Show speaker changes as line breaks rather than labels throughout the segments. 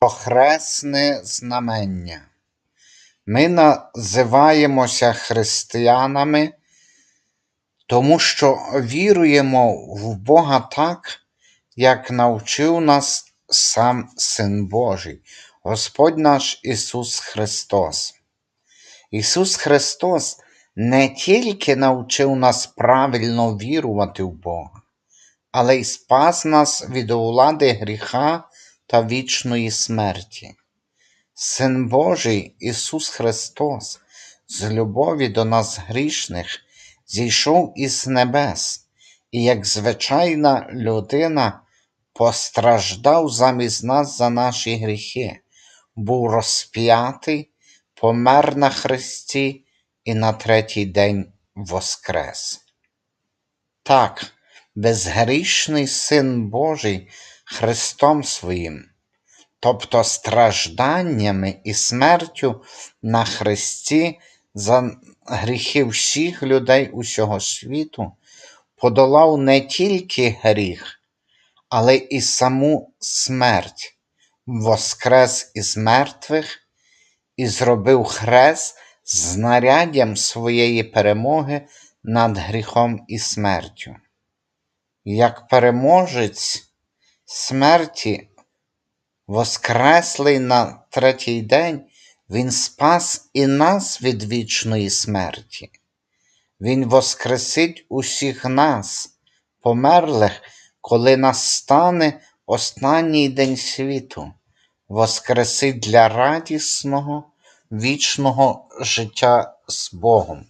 Охресне знамення. Ми називаємося християнами, тому що віруємо в Бога так, як навчив нас сам Син Божий, Господь наш Ісус Христос. Ісус Христос не тільки навчив нас правильно вірувати в Бога, але й спас нас від влади гріха та вічної смерті. Син Божий Ісус Христос, з любові до нас грішних, зійшов із небес і, як звичайна людина, постраждав замість нас за наші гріхи, був розп'ятий, помер на хресті і на третій день воскрес. Так, безгрішний Син Божий Христом Своїм, тобто стражданнями і смертю на Христі за гріхи всіх людей усього світу, подолав не тільки гріх, але і саму смерть, воскрес із мертвих і зробив хрест знаряддям своєї перемоги над гріхом і смертю. Як переможець смерті, воскреслий на третій день, Він спас і нас від вічної смерті. Він воскресить усіх нас, померлих, коли настане останній день світу, воскресить для радісного, вічного життя з Богом.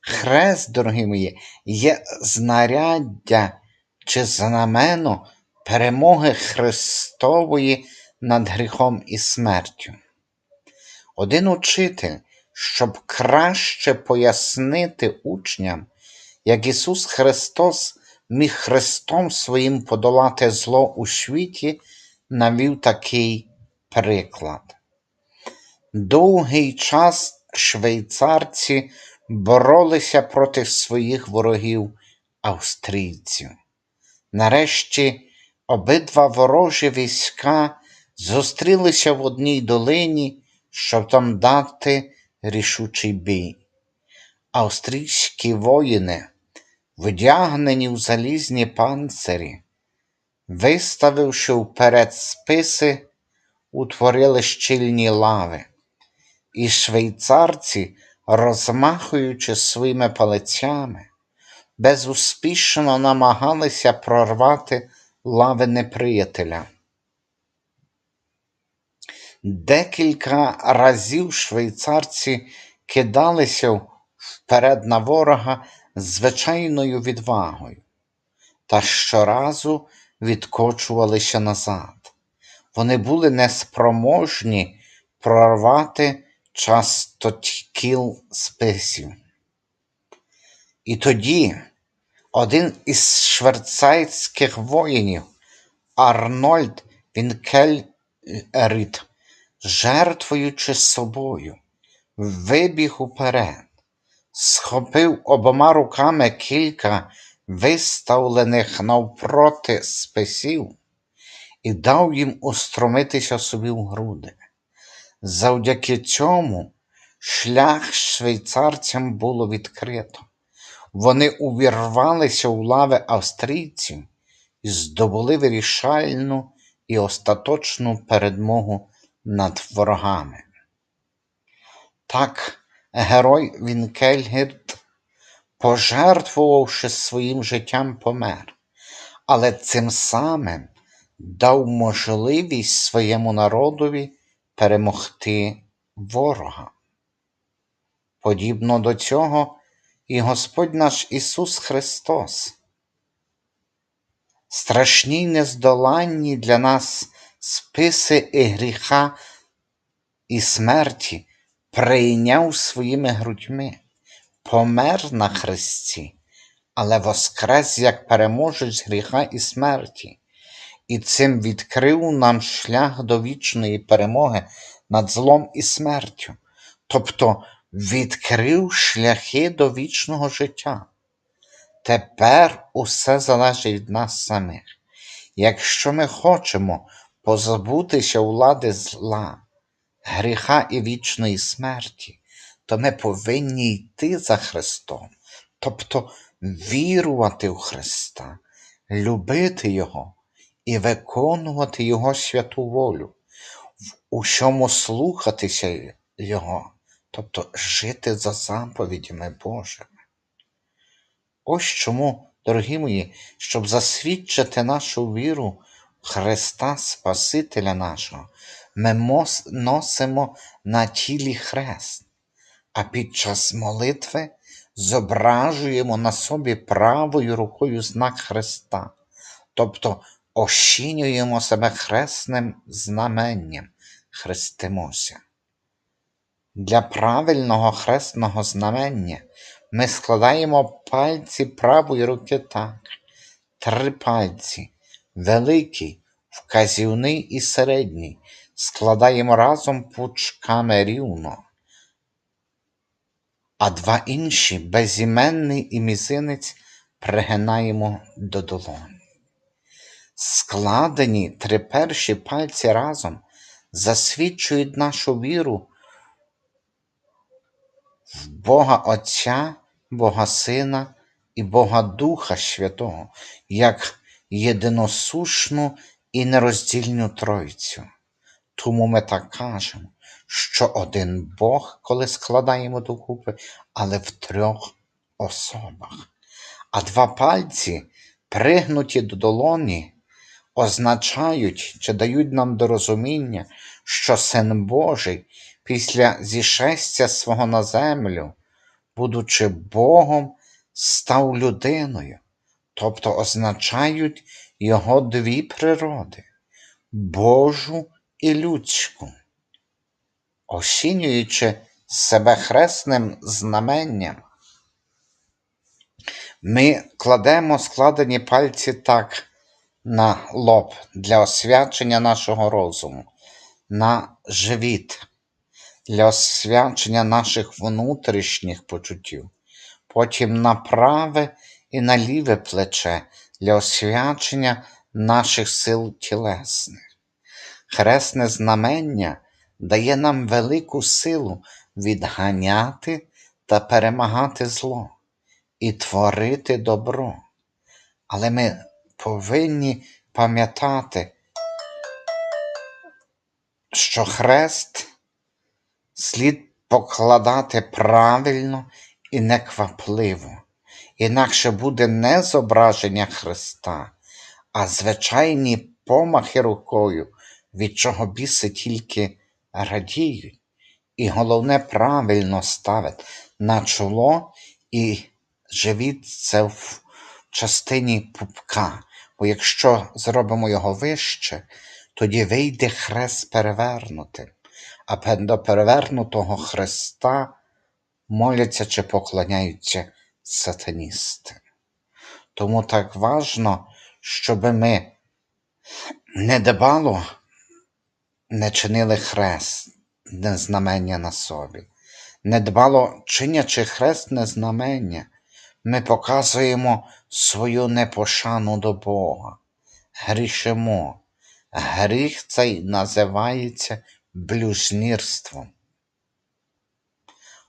Хрест, дорогі мої, є знаряддя чи знамено перемоги Христової над гріхом і смертю. Один учитель, щоб краще пояснити учням, як Ісус Христос міг Христом своїм подолати зло у світі, навів такий приклад. Довгий час швейцарці боролися проти своїх ворогів австрійців. Нарешті обидва ворожі війська зустрілися в одній долині, щоб там дати рішучий бій. Австрійські воїни, вдягнені в залізні панцирі, виставивши вперед списи, утворили щільні лави, і швейцарці, розмахуючи своїми палицями, безуспішно намагалися прорвати лави неприятеля. Декілька разів швейцарці кидалися вперед на ворога з звичайною відвагою, та щоразу відкочувалися назад. Вони були неспроможні прорвати частокіл списів. І тоді один із швейцарських воїнів, Арнольд Вінкельрід, жертвуючи собою, вибіг уперед, схопив обома руками кілька виставлених навпроти списів і дав їм устромитися собі в груди. Завдяки цьому шлях швейцарцям було відкрито. Вони увірвалися у лави австрійців і здобули вирішальну і остаточну передмогу над ворогами. Так, герой Вінкельгірд, пожертвувавши своїм життям, помер, але цим самим дав можливість своєму народові перемогти ворога. Подібно до цього і Господь наш Ісус Христос. Страшні й нездоланні для нас списи і гріха і смерті прийняв своїми грудьми, помер на Христі, але воскрес як переможець гріха і смерті, і цим відкрив нам шлях до вічної перемоги над злом і смертю, тобто відкрив шляхи до вічного життя. Тепер усе залежить від нас самих. Якщо ми хочемо позбутися влади зла, гріха і вічної смерті, то ми повинні йти за Христом, тобто вірувати в Христа, любити Його і виконувати Його святу волю, в усьому слухатися Його, тобто жити за заповідями Божими. Ось чому, дорогі мої, щоб засвідчити нашу віру в Христа Спасителя нашого, ми носимо на тілі хрест, а під час молитви зображуємо на собі правою рукою знак Христа, тобто ощінюємо себе хресним знаменням, хрестимося. Для правильного хресного знамення ми складаємо пальці правої руки так. Три пальці, великий, вказівний і середній, складаємо разом пучками рівно, а два інші безіменний і мізинець пригинаємо до долоні. Складені три перші пальці разом засвідчують нашу віру в Бога Отця, Бога Сина і Бога Духа Святого, як єдиносушну і нероздільну Тройцю. Тому ми так кажемо, що один Бог, коли складаємо докупи, але в трьох особах. А два пальці, пригнуті до долоні, означають чи дають нам до розуміння, що Син Божий після зішестя свого на землю, будучи Богом, став людиною, тобто означають його дві природи Божу і людську. Осінюючи себе хресним знаменням, ми кладемо складені пальці так на лоб для освячення нашого розуму, на живіт для освячення наших внутрішніх почуттів, потім на праве і на ліве плече для освячення наших сил тілесних. Хресне знамення дає нам велику силу відганяти та перемагати зло і творити добро. Але ми повинні пам'ятати, що хрест слід покладати правильно і неквапливо, інакше буде не зображення Христа, а звичайні помахи рукою, від чого біси тільки радіють. І головне правильно ставити на чоло і живіт це в частині пупка. Бо якщо зробимо його вище, тоді вийде хрест перевернутим. А до перевернутого хреста моляться чи поклоняються сатаністи. Тому так важно, щоб ми недбало не чинили хрест, не знамення на собі. Недбало чинячи хрестне знамення, ми показуємо свою непошану до Бога, грішимо. Гріх цей називається блюзнірством.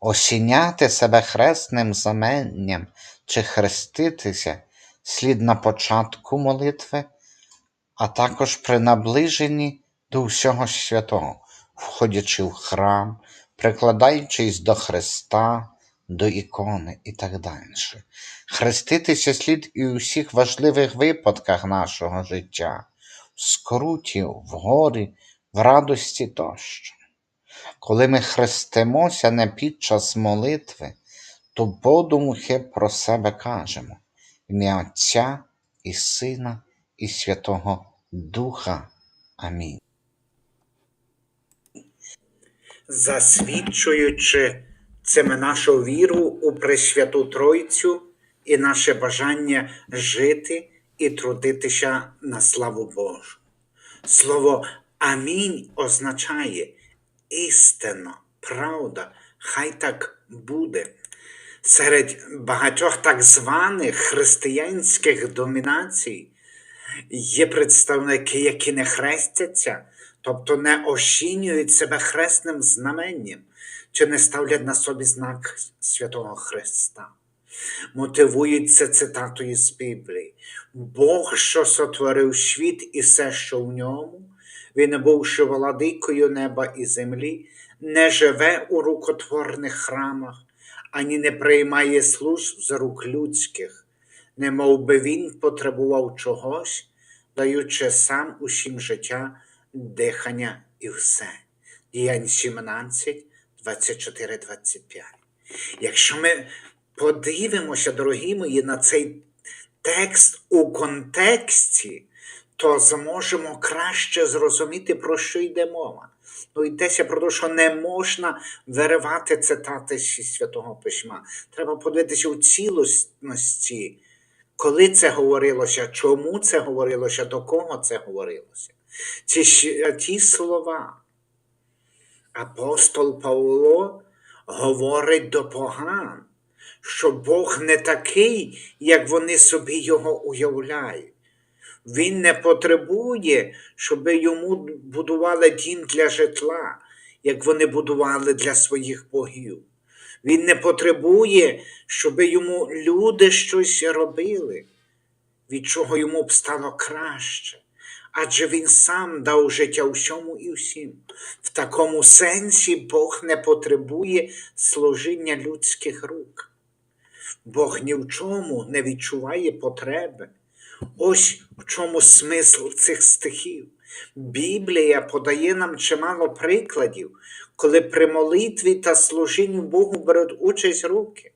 Осіняти себе хресним знаменням чи хреститися слід на початку молитви, а також при наближенні до всього святого, входячи в храм, прикладаючись до Христа, до ікони і так далі. Хреститися слід і у всіх важливих випадках нашого життя, в скруті, в горі, радості тощо. Коли ми хрестимося не під час молитви, то подумки про себе кажемо ім'я Отця і Сина і Святого Духа. Амінь.
засвідчуючи цими нашу віру у Пресвяту Тройцю і наше бажання жити і трудитися на славу Божу. Слово Амінь означає істинно, правда, хай так буде. Серед багатьох так званих християнських домінацій Є представники, які не хрестяться, тобто не ощінюють себе хресним знаменням, чи не ставлять на собі знак Святого Христа. Мотивують це цитатою з Біблії. Бог, що сотворив світ і все, що в ньому, він, бувши владикою неба і землі, не живе у рукотворних храмах, ані не приймає служб з рук людських, не мов би він потребував чогось, даючи сам усім життя, дихання і все. Діянь 17, 24, 25. Якщо ми подивимося, дорогі мої, на цей текст у контексті, то зможемо краще зрозуміти, про що йде мова. Ну, йдеться про те, що не можна виривати цитати зі Святого Письма. Треба подивитися у цілісності, коли це говорилося, чому це говорилося, до кого це говорилося. Ці ті слова. Апостол Павло говорить до поган, що Бог не такий, як вони собі його уявляють. Він не потребує, щоб йому будували дім для житла, як вони будували для своїх богів. Він не потребує, щоб йому люди щось робили, від чого йому б стало краще. Адже він сам дав життя всьому і всім. В такому сенсі Бог не потребує служіння людських рук. Бог ні в чому не відчуває потреби. Ось чому смисл цих стихів. Біблія подає нам чимало прикладів, коли при молитві та служінні Богу беруть участь руки.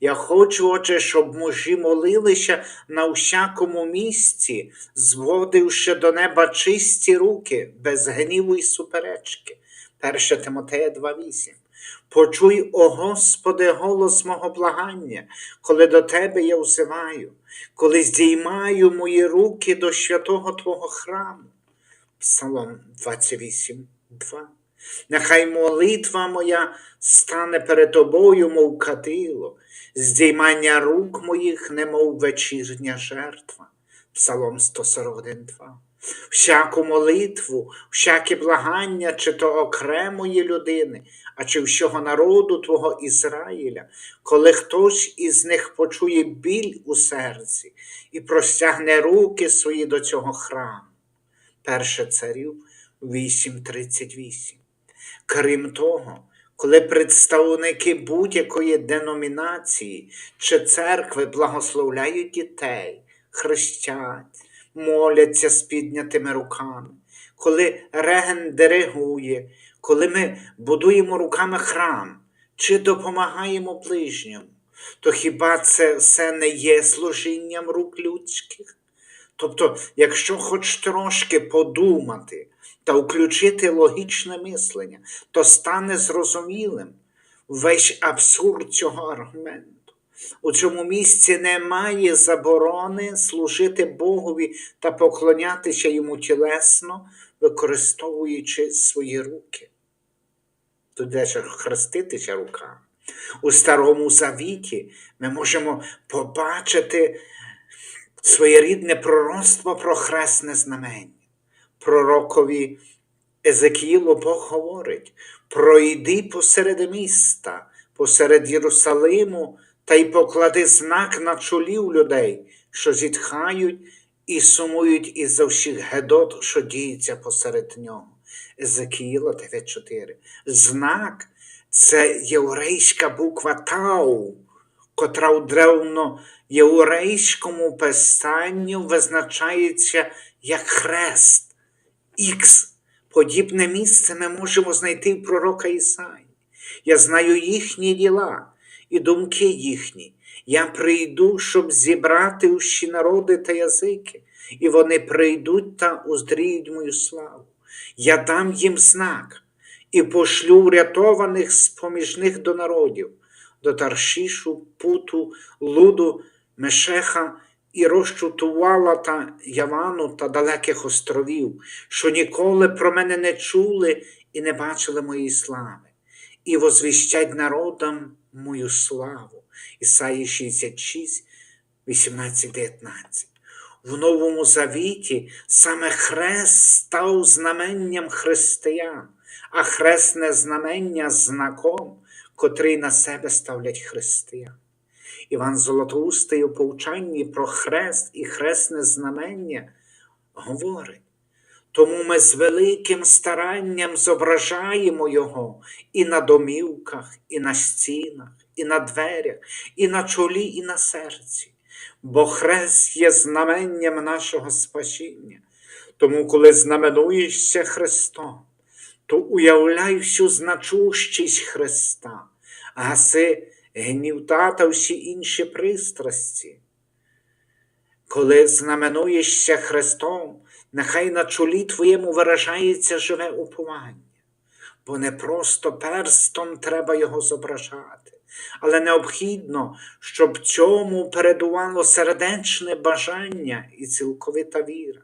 Я хочу, отже, щоб мужі молилися на всякому місці, зводивши до неба чисті руки, без гніву й суперечки. 1 Тимотея 2,8. Почуй, о Господи, голос мого благання, коли до Тебе я взиваю, коли здіймаю мої руки до святого Твого храму. Псалом 28, 2. Нехай молитва моя стане перед тобою, мов кадило, здіймання рук моїх, немов вечірня жертва. Псалом 141, 2. Всяку молитву, всяке благання, чи то окремої людини, а чи всього народу Твого Ізраїля, коли хтось із них почує біль у серці і простягне руки свої до цього храму. Перше царів 8.38. Крім того, коли представники будь-якої деномінації чи церкви благословляють дітей, хрестять, моляться з піднятими руками, коли реген диригує, коли ми будуємо руками храм чи допомагаємо ближньому, то хіба це все не є служінням рук людських? Тобто, якщо хоч трошки подумати та включити логічне мислення, то стане зрозумілим весь абсурд цього аргументу. У цьому місці немає заборони служити Богові та поклонятися йому тілесно, використовуючи свої руки. Тут де хреститися руками. У Старому Завіті ми можемо побачити своєрідне пророцтво про хресне знамення. Пророкові Езекіїлу Бог говорить: пройди посеред міста, посеред Єрусалиму, та й поклади знак на чолів людей, що зітхають і сумують із за всіх гедот, що діються посеред нього. Езекіїла 9.4. Знак це єврейська буква Тау, котра у древноєврейському писанню визначається як хрест, Ікс. Подібне місце ми можемо знайти в пророка Ісаї. Я знаю їхні діла і думки їхні. Я прийду, щоб зібрати усі народи та язики, і вони прийдуть та уздріють мою славу. Я дам їм знак і пошлю врятованих з поміж них до народів, до Таршішу, Путу, Луду, Мешеха і розчутувала та Явану та далеких островів, що ніколи про мене не чули і не бачили моєї слави, і возвіщать народам мою славу. Ісаї 66, 18, 19. В Новому Завіті саме хрест став знаменням християн, а хресне знамення знаком, котрий на себе ставлять християн. Іван Золотоустий у повчанні про хрест і хресне знамення говорить. Тому ми з великим старанням зображаємо його і на домівках, і на стінах, і на дверях, і на чолі, і на серці. Бо хрест є знаменням нашого спасіння. Тому, коли знаменуєшся Христом, то уявляй всю значущість Христа, гаси гнів та всі інші пристрасті. Коли знаменуєшся Христом, нехай на чолі твоєму виражається живе уповання, бо не просто перстом треба його зображати, але необхідно, щоб цьому передувало сердечне бажання і цілковита віра.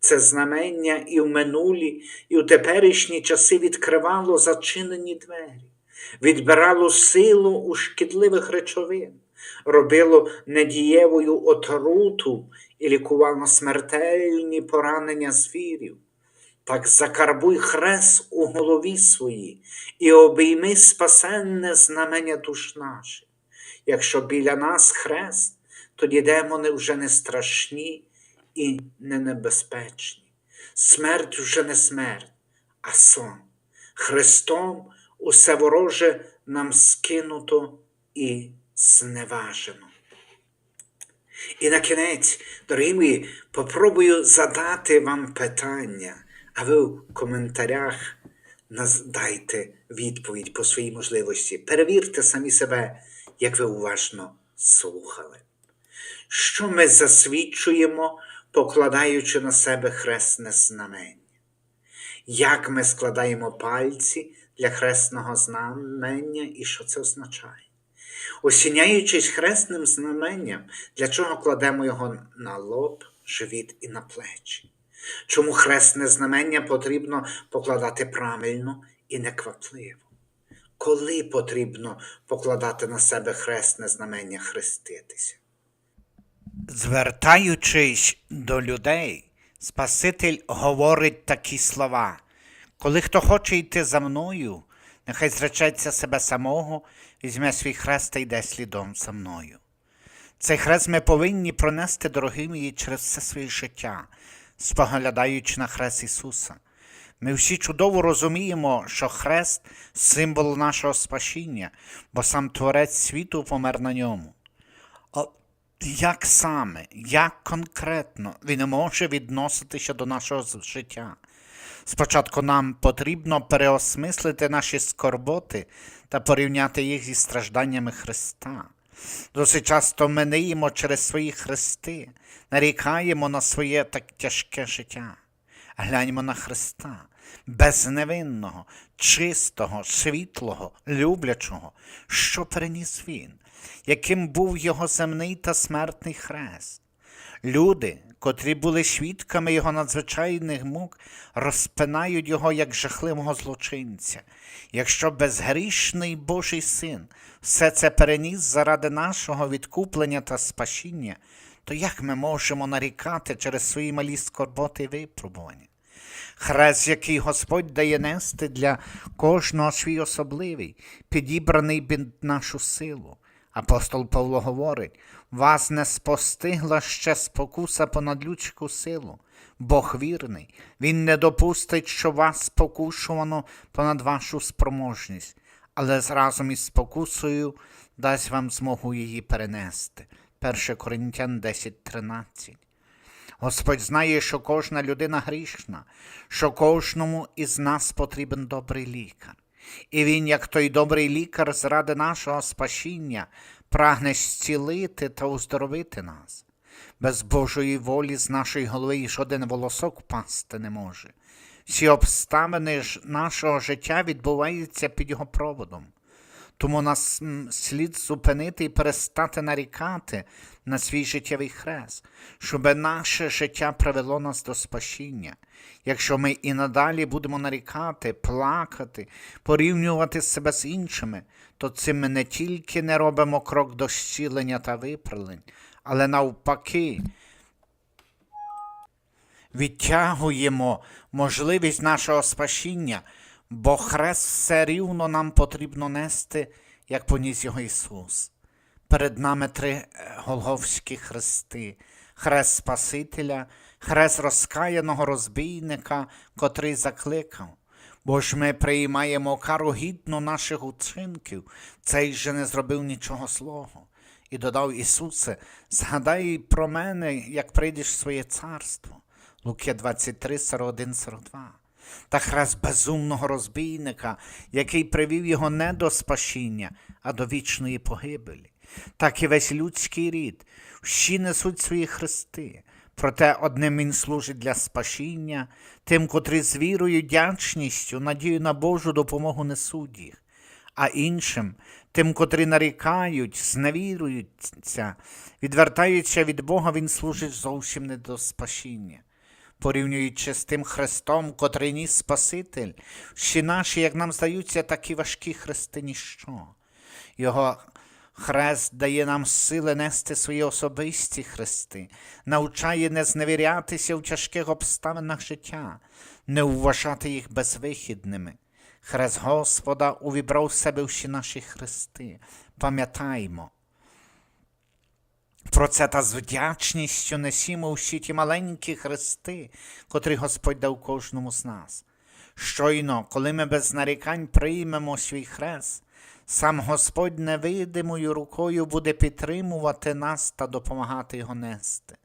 Це знамення і в минулі, і в теперішні часи відкривало зачинені двері, відбирало силу у шкідливих речовин, робило недієвою отруту і лікувало смертельні поранення звірів. Так закарбуй хрест у голові своїй і обійми спасенне знамення душ наших. Якщо біля нас хрест, тоді демони вже не страшні і не небезпечні. Смерть вже не смерть, а сон. Христом усе вороже нам скинуто і зневажено. І на кінець, дорогі мої, попробую задати вам питання, а ви в коментарях дайте відповідь по своїй можливості. Перевірте самі себе, як ви уважно слухали. Що ми засвідчуємо, покладаючи на себе хресне знамення? Як ми складаємо пальці для хресного знамення і що це означає? Осіняючись хресним знаменням, для чого кладемо його на лоб, живіт і на плечі? Чому хресне знамення потрібно покладати правильно і неквапливо? Коли потрібно покладати на себе хресне знамення хреститися?
Звертаючись до людей, Спаситель говорить такі слова. Коли хто хоче йти за мною, нехай зречеться себе самого, візьме свій хрест та йде слідом за мною. Цей хрест ми повинні пронести, дорогі мої, через все своє життя, споглядаючи на хрест Ісуса. Ми всі чудово розуміємо, що хрест символ нашого спасіння, бо сам Творець світу помер на ньому. О, як саме, як конкретно він може відноситися до нашого життя? Спочатку нам потрібно переосмислити наші скорботи та порівняти їх зі стражданнями Христа. Досить часто ми ниємо через свої хрести, нарікаємо на своє так тяжке життя. Гляньмо на Христа, безневинного, чистого, світлого, люблячого, що переніс Він, яким був його земний та смертний хрест. Люди, котрі були свідками його надзвичайних мук, розпинають його як жахливого злочинця. Якщо безгрішний Божий син все це переніс заради нашого відкуплення та спасіння, то як ми можемо нарікати через свої малі скорботи і випробування? Хрест, який Господь дає нести для кожного свій особливий, підібраний під нашу силу. Апостол Павло говорить: вас не спостигла ще спокуса понад людську силу. Бог вірний, Він не допустить, що вас спокушувано понад вашу спроможність, але разом із спокусою дасть вам змогу її перенести. 1 Коринтян 10.13 Господь знає, що кожна людина грішна, що кожному із нас потрібен добрий лікар. І він, як той добрий лікар, заради нашого спасіння, прагне зцілити та оздоровити нас. Без Божої волі з нашої голови жоден волосок впасти не може. Всі обставини нашого життя відбуваються під його проводом. Тому нас слід зупинити і перестати нарікати на свій життєвий хрест, щоб наше життя привело нас до спасіння. Якщо ми і надалі будемо нарікати, плакати, порівнювати себе з іншими, то цим ми не тільки не робимо крок до зцілення та виправлень, але навпаки відтягуємо можливість нашого спасіння, бо хрест все рівно нам потрібно нести, як поніс його Ісус. Перед нами три е, голговські хрести: хрест Спасителя, хрест розкаяного розбійника, котрий закликав. Бо ж ми приймаємо кару гідно наших учинків, цей же не зробив нічого злого. І додав Ісусе, згадай про мене, як прийдеш в своє царство. Луки 23, 41, 42. Та хрест безумного розбійника, який привів його не до спасіння, а до вічної погибелі. Так і весь людський рід, всі несуть свої хрести. Проте одним він служить для спасіння, тим, котрі з вірою, дячністю, надію на Божу допомогу несуть їх, а іншим, тим, котрі нарікають, зневіруються, відвертаються від Бога, він служить зовсім не до спасіння. Порівнюючи з тим хрестом, котрий ніс Спаситель, всі наші, як нам здаються, такі важкі хрести ніщо. Його хрест дає нам сили нести свої особисті хрести, навчає не зневірятися в тяжких обставинах життя, не вважати їх безвихідними. Хрест Господа увібрав в себе всі наші хрести. Пам'ятаймо, про це та з вдячністю несімо всі ті маленькі хрести, котрі Господь дав кожному з нас. Щойно, коли ми без нарікань приймемо свій хрест, сам Господь невидимою рукою буде підтримувати нас та допомагати його нести.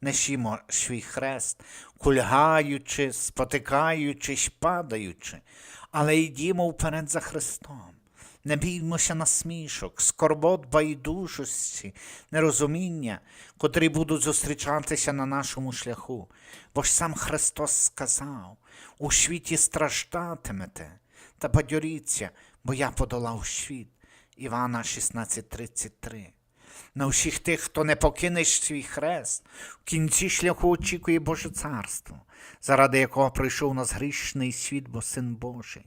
Несімо свій хрест, кульгаючи, спотикаючись, падаючи, але йдімо вперед за Христом. Не біймося насмішок, скорбот байдужості, нерозуміння, котрі будуть зустрічатися на нашому шляху. Бо ж сам Христос сказав: у світі страждатимете, та бадьоріться, бо я подолав світ. Івана 16:33. На всіх тих, хто не покине свій хрест, в кінці шляху очікує Боже царство, заради якого прийшов нас грішний світ, бо Син Божий.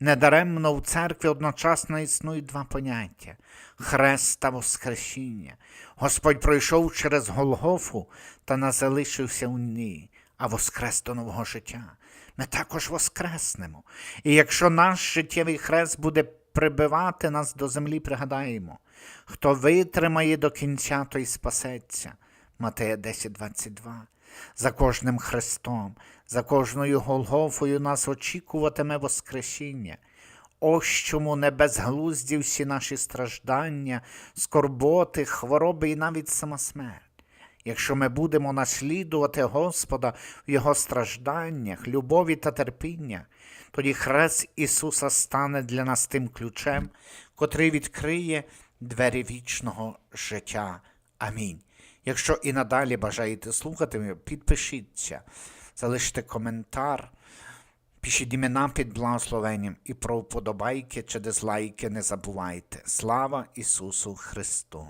Недаремно в церкві одночасно існують два поняття хрест та воскресіння. Господь пройшов через Голгофу та не залишився у ній, а воскрес до нового життя. Ми також воскреснемо. І якщо наш життєвий хрест буде прибивати нас до землі, пригадаємо, хто витримає до кінця, той спасеться. Матея 10:22. За кожним хрестом, за кожною Голгофою нас очікуватиме Воскресіння. Ось чому не безглузді всі наші страждання, скорботи, хвороби і навіть сама смерть. Якщо ми будемо наслідувати Господа в Його стражданнях, любові та терпіннях, тоді хрест Ісуса стане для нас тим ключем, котрий відкриє двері вічного життя. Амінь. Якщо і надалі бажаєте слухати, підпишіться, залиште коментар, пишіть імена під благословенням і про вподобайки чи дизлайки не забувайте. Слава Ісусу Христу!